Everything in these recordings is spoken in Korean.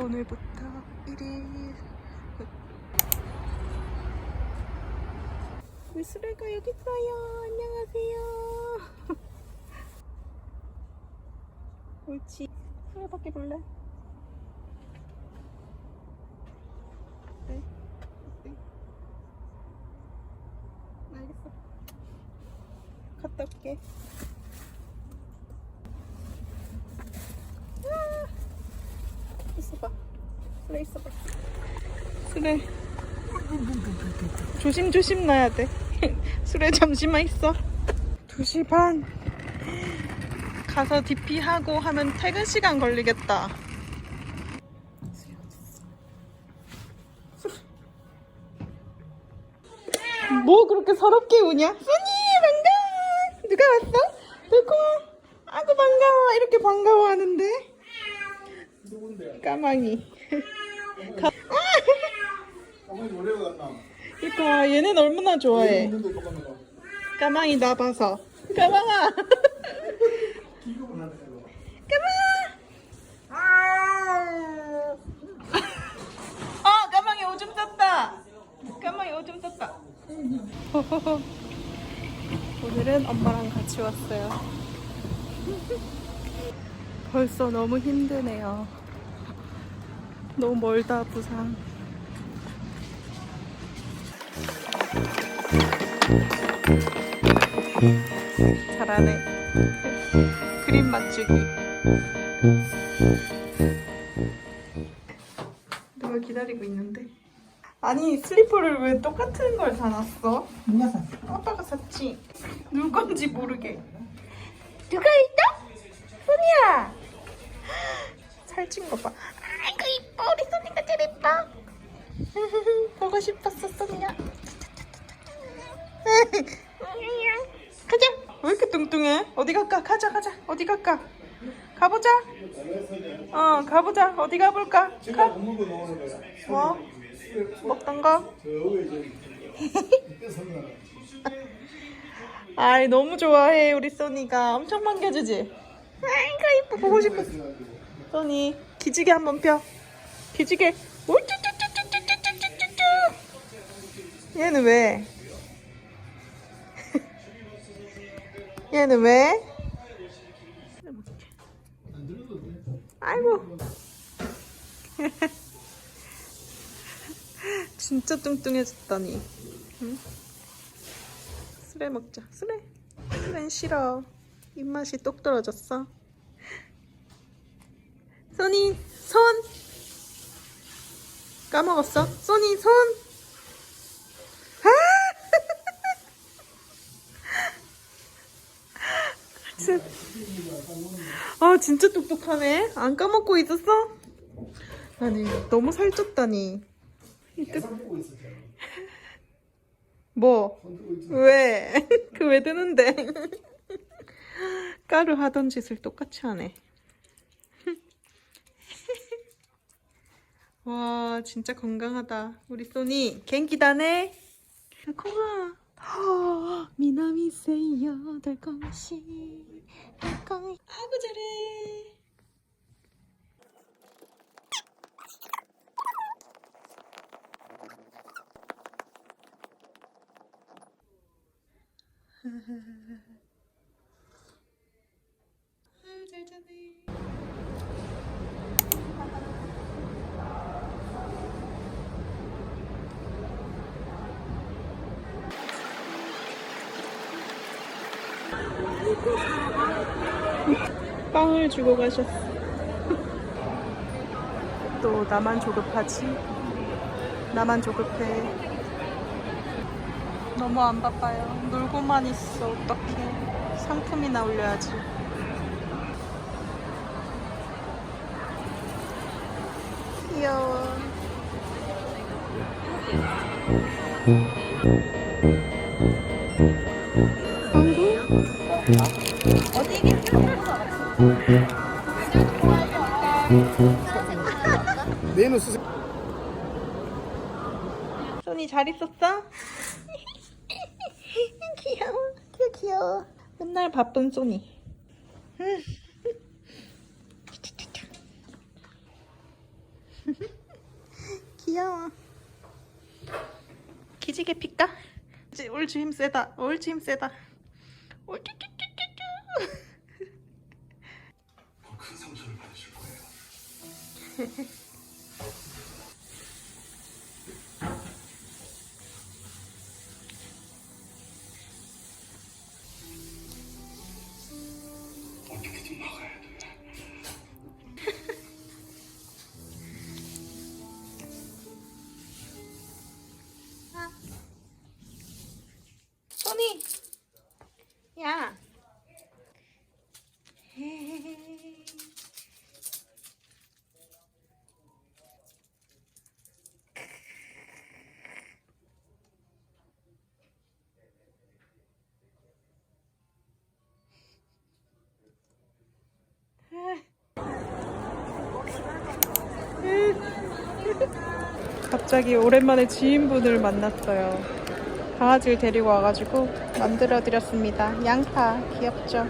오늘부터 1일. 우리 수레가 여기 있어요. 안녕하세요. 옳지. 수레밖에 볼래? 네. 네. 알겠어 갔다 올게 아, 있어봐 수레 있어봐 수레 조심 조심 놔야 돼. 수레 잠시만 있어. 2시 반. 가서 DP하고 하면 퇴근 시간 걸리겠다. 뭐 그렇게 서럽게 우냐? 써니 반가워. 누가 왔어? 누구? 아구 반가워. 이렇게 반가워하는데? 까망이. 가... 그러니까 얘는 얼마나 좋아해. 까망이 나 봐서. 까망아. 기겁을 하네 이거. 까망 어 까망이 오줌 쌌다. 까망이 오줌 쌌다. 오늘은 엄마랑 같이 왔어요. 벌써 너무 힘드네요 너무 멀다 부산. 잘하네. 그림 맞추기. 누가 기다리고 있는데? 아니 슬리퍼를 왜 똑같은 걸 사놨어? 누가 샀어? 아빠가 샀지. 누 건지 모르게. 누가 있다? 소니야! 살찐 거봐 아이고 이뻐 우리 소니가 제일 이뻐 보고 싶었어 소니야 가자 왜 이렇게 뚱뚱해? 어디 갈까? 가자 가자 어디 갈까? 가보자 어 가보자 어디 가볼까? 가. 뭐? 먹던 거? 아이 너무 좋아해 우리 소니가 엄청 반겨주지? 아이고 이뻐 보고 싶어 소니 기지개 한 번 펴. 기지개. 얘는 왜? 얘는 왜? 아이고. 진짜 뚱뚱해졌다니. 응? 술에 먹자. 술에. 술엔 싫어. 입맛이 똑 떨어졌어. 소니 손 까먹었어 소니 손 아! 아 진짜 똑똑하네 안 까먹고 있었어? 아니 너무 살쪘다니. 뭐? 왜? 그 왜 드는데? 까루 하던 짓을 똑같이 하네 와 진짜 건강하다. 우리 소니 갱기다네 콩아 미나미 세요 달콤시 달콤 아구 잘해 아유 잘 자네 빵을 주고 가셨어. 또 나만 조급하지? 나만 조급해. 너무 안 바빠요. 놀고만 있어. 어떡해. 상품이나 올려야지. 귀여워. 내는 쓰. 소니 잘 있었어? 귀여워. 귀여워, 귀여워. 맨날 바쁜 소니. 음. 귀여워. 기지개? 이제 옳지 힘 세다. 옳지 힘 세다. 옳지 어떻게든 막아야 갑자기 오랜만에 지인분을 만났어요. 강아지를 데리고 와가지고 만들어 드렸습니다. 양파 귀엽죠?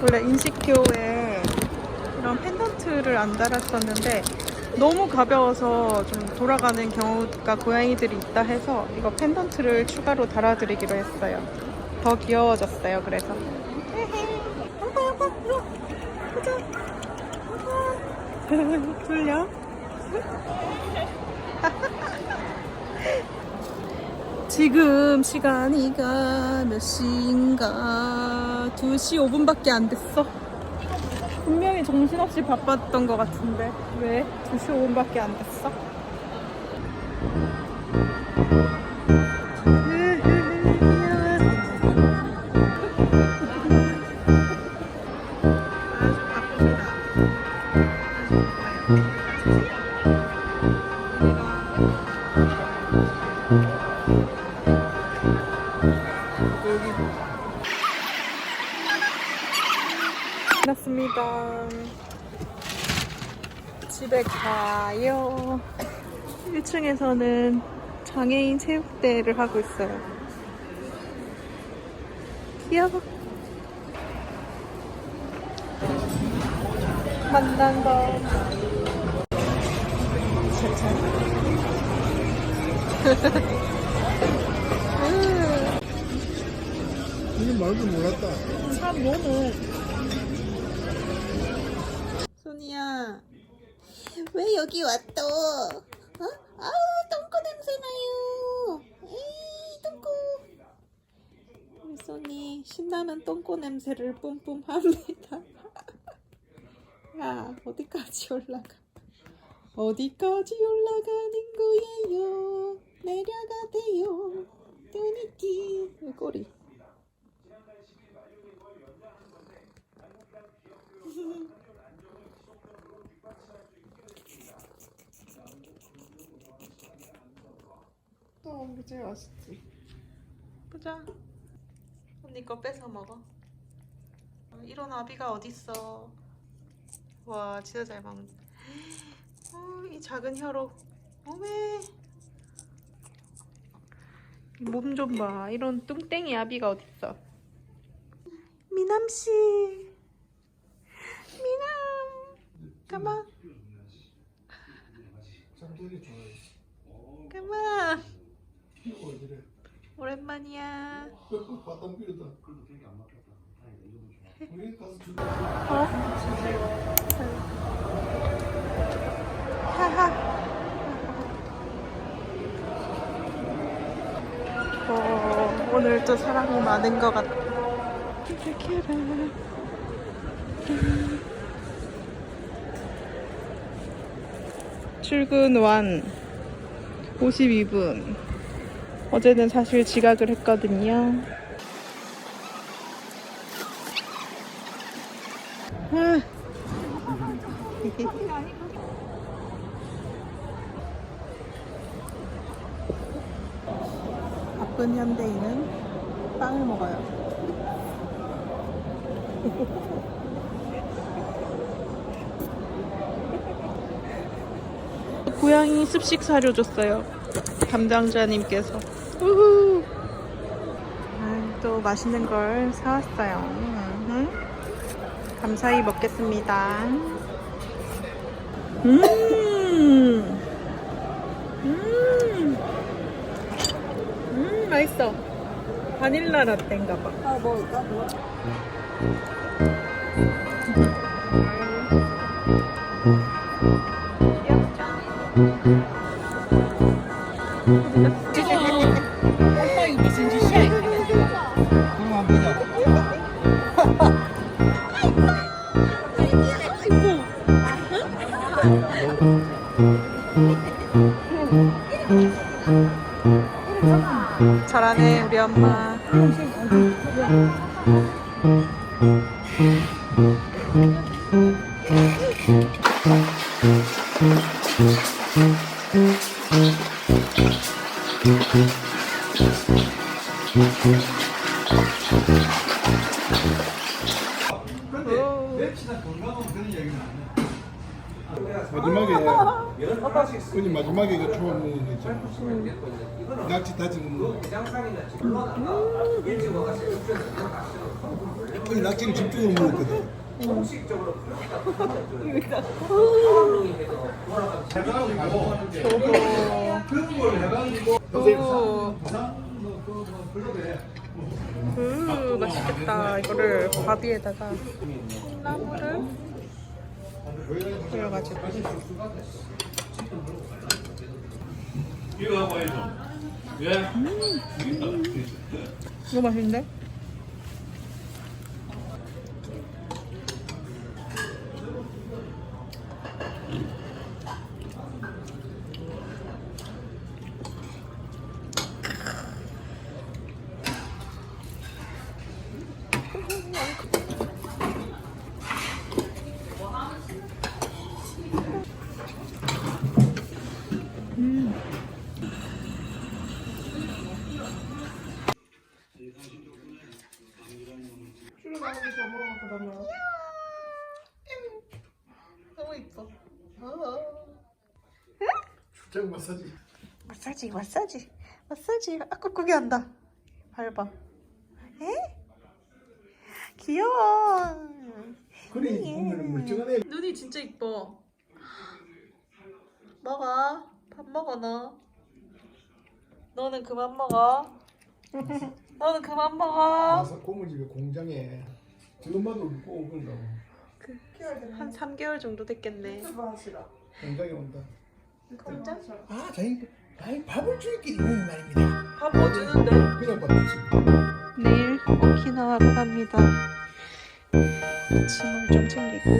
원래 인식교에 이런 펜던트를 안 달았었는데 너무 가벼워서 좀 돌아가는 경우가 고양이들이 있다 해서 이거 펜던트를 추가로 달아드리기로 했어요. 더 귀여워졌어요. 그래서. 졸려? 지금 시간이가 몇 시인가? 2시 5분밖에 안 됐어. 분명히 정신없이 바빴던 것 같은데. 왜? 2시 5분밖에 안 됐어? 끝났습니다. 집에 가요. 1층에서는 장애인 체육대회를 하고 있어요. 귀여워. 만난 거. 말도 몰랐다. 참 너무. 소니야. 왜 여기 왔어? 어? 아우 똥꼬 냄새 나요. 에이 똥꼬. 우리 소니 신나는 똥꼬 냄새를 뿜뿜 합니다. 야 어디까지 올라가? 어디까지 올라가는 거예요? 내려가대요. 뚜니띠 이 꼬리. 또 이게 제일 맛있지. 보자. 언니 거 뺏어 먹어. 어, 이런 아비가 어딨어. 와 진짜 잘 먹는다. 어, 이 작은 혀로. 어메. 몸 좀 봐. 이런 뚱땡이 아비가 어딨어. 미남 씨. 미남. 좋아해. 가만. 어, 그래. 오랜만이야. 바닥 비르다. 어? 하하. 어, 오늘 또 사람이 많은 것 같아. 출근 완 52분. 어제는 사실 지각을 했거든요. 아. 바쁜 현대인은 빵을 먹어요. 고양이 습식 사료 줬어요. 담당자님께서. 우후. 아, 또 맛있는 걸 사왔어요. 감사히 먹겠습니다. 음! 음! 음, 맛있어. 바닐라 라떼인가 봐. 아, 먹을까? 뭐, 뭐. 귀엽죠? 오빠. 잘하네 우리 엄마. 마지막에 우리 마지막에 그 초밥 먹는 거 있잖아. 낙지 다진 거. 우리 낙지는 집중으로 먹었거든. 오. 음, 맛있겠다. 이거를 밥 위에다가 콩나물을. 이거 해줘. 예? 이거 맛있는데? 너무 이뻐. 출장 마사지. 마사지, 마사지, 마사지. 아, 꾹꾹이 한다. 밟아. 에? 귀여워. 그래 보면 멀쩡하네. 눈이 진짜 이뻐. 먹어. 밥 먹어, 너. 너는 그만 먹어. 너는 그만 먹어. 가서 고물집에 공장에 지금 봐도 꼭 오는다고. 한 3개월 정도 됐겠네. 공장에 온다. 공장? 아, 저희 아이 밥을 줄끼리 먹는 말입니다. 밥 뭐 주는데? 그냥 받았지. 내일 오키나와로 갑니다. 짐을 좀 챙기고.